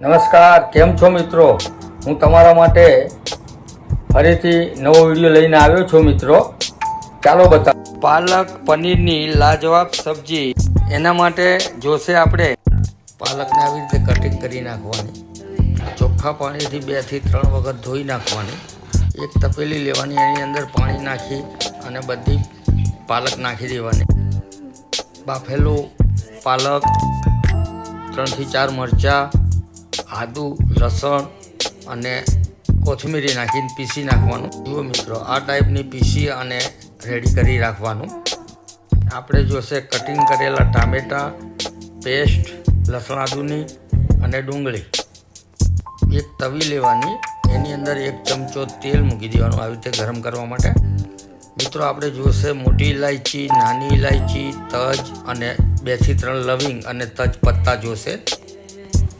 નમસ્કાર, કેમ છો મિત્રો? હું તમારા માટે ફરીથી નવો વીડિયો લઈને આવ્યો છું મિત્રો. ચાલો બતાવ પાલક પનીરની લાજવાબ સબ્જી. એના માટે જોશે આપણે. પાલકને આવી રીતે કટિંગ કરી નાખવાની. ચોખ્ખા પાણીથી બેથી ત્રણ વખત ધોઈ નાખવાની. એક તપેલી લેવાની, એની અંદર પાણી નાખી અને બધી પાલક નાખી દેવાની. બાફેલું પાલક, ત્રણથી ચાર મરચાં આદુ, લસણ અને કોથમીરી નાખીને પીસી નાખવાનું. જુઓ મિત્રો, આ ટાઈપની પીસી અને રેડી કરી રાખવાનું. આપણે જોશે કટિંગ કરેલા ટામેટાં, પેસ્ટ લસણ આદુની અને ડુંગળી. એક તવી લેવાની, એની અંદર એક ચમચો તેલ મૂકી દેવાનું આવી રીતે ગરમ કરવા માટે. મિત્રો, આપણે જોશે મોટી ઇલાયચી નાની ઇલાયચી તજ અને બેથી ત્રણ લવિંગ અને તજ પત્તા જોશે.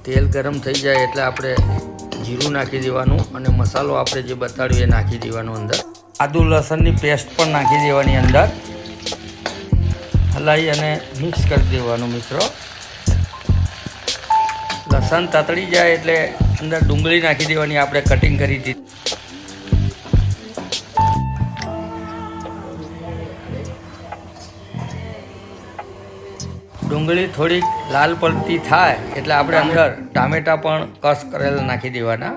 તેલ ગરમ થઈ જાય એટલે આપણે જીરું નાખી દેવાનું અને મસાલો આપણે જે બતાડ્યું એ નાખી દેવાનું અંદર. આદુ લસણની પેસ્ટ પણ નાખી દેવાની અંદર. હલાવી અને મિક્સ કરી દેવાનું મિત્રો. લસણ તતળી જાય એટલે અંદર ડુંગળી નાખી દેવાની આપણે કટિંગ કરી દીધી. ડુંગળી થોડીક લાલ પડતી થાય એટલે આપણે અંદર ટામેટા પણ કસ કરેલા નાખી દેવાના.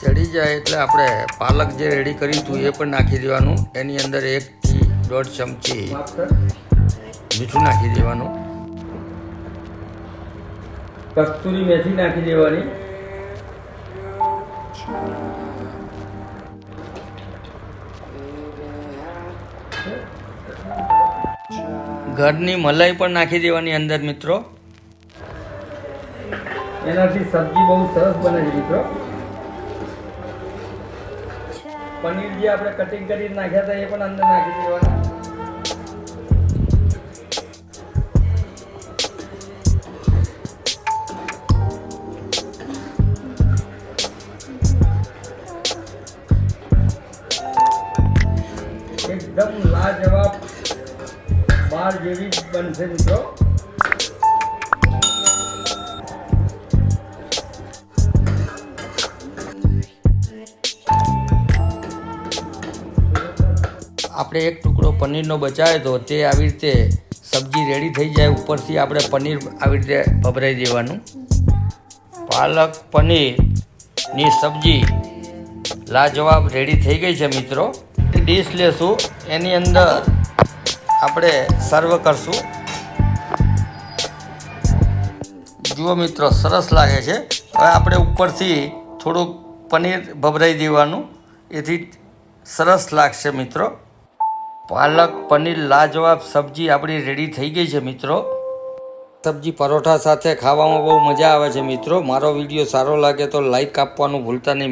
ચડી જાય એટલે આપણે પાલક જે રેડી કર્યું હતું એ પણ નાખી દેવાનું. એની અંદર એકથી દોઢ ચમચી મીઠું નાખી દેવાનું. કસ્તુરી મેથી નાખી દેવાની. ઘરની મલાઈ પણ નાખી દેવાની અંદર મિત્રો. એનાથી સબ્જી બહુ સરસ બને છે મિત્રો. પનીર જે આપણે કટિંગ કરી નાખ્યા હતા એ પણ અંદર નાખી દેવાના. એકદમ લાજવાબ બાર જેવી બનશે મિત્રો. આપણે એક ટુકડો પનીરનો બચાવ્યો તો તે આવી રીતે સબ્જી રેડી થઈ જાય, ઉપરથી આપણે પનીર આવી રીતે ભભરાઈ દેવાનું. પાલક પનીરની સબ્જી લાજવાબ રેડી થઈ ગઈ છે મિત્રો. ડીશ લેશું. એની અંદર આપણે સર્વ કરશું. જુઓ મિત્રો, સરસ લાગે છે. હવે આપણે ઉપરથી થોડુંક પનીર ભભરાઈ દેવાનું. એથી સરસ લાગશે મિત્રો. પાલક, પનીર, લાજવાબ સબ્જી આપણી રેડી થઈ ગઈ છે મિત્રો. સબ્જી પરોઠા સાથે ખાવામાં બહુ મજા આવે છે મિત્રો. મારો વીડિયો સારો લાગે તો લાઈક આપવાનું ભૂલતા નહીં.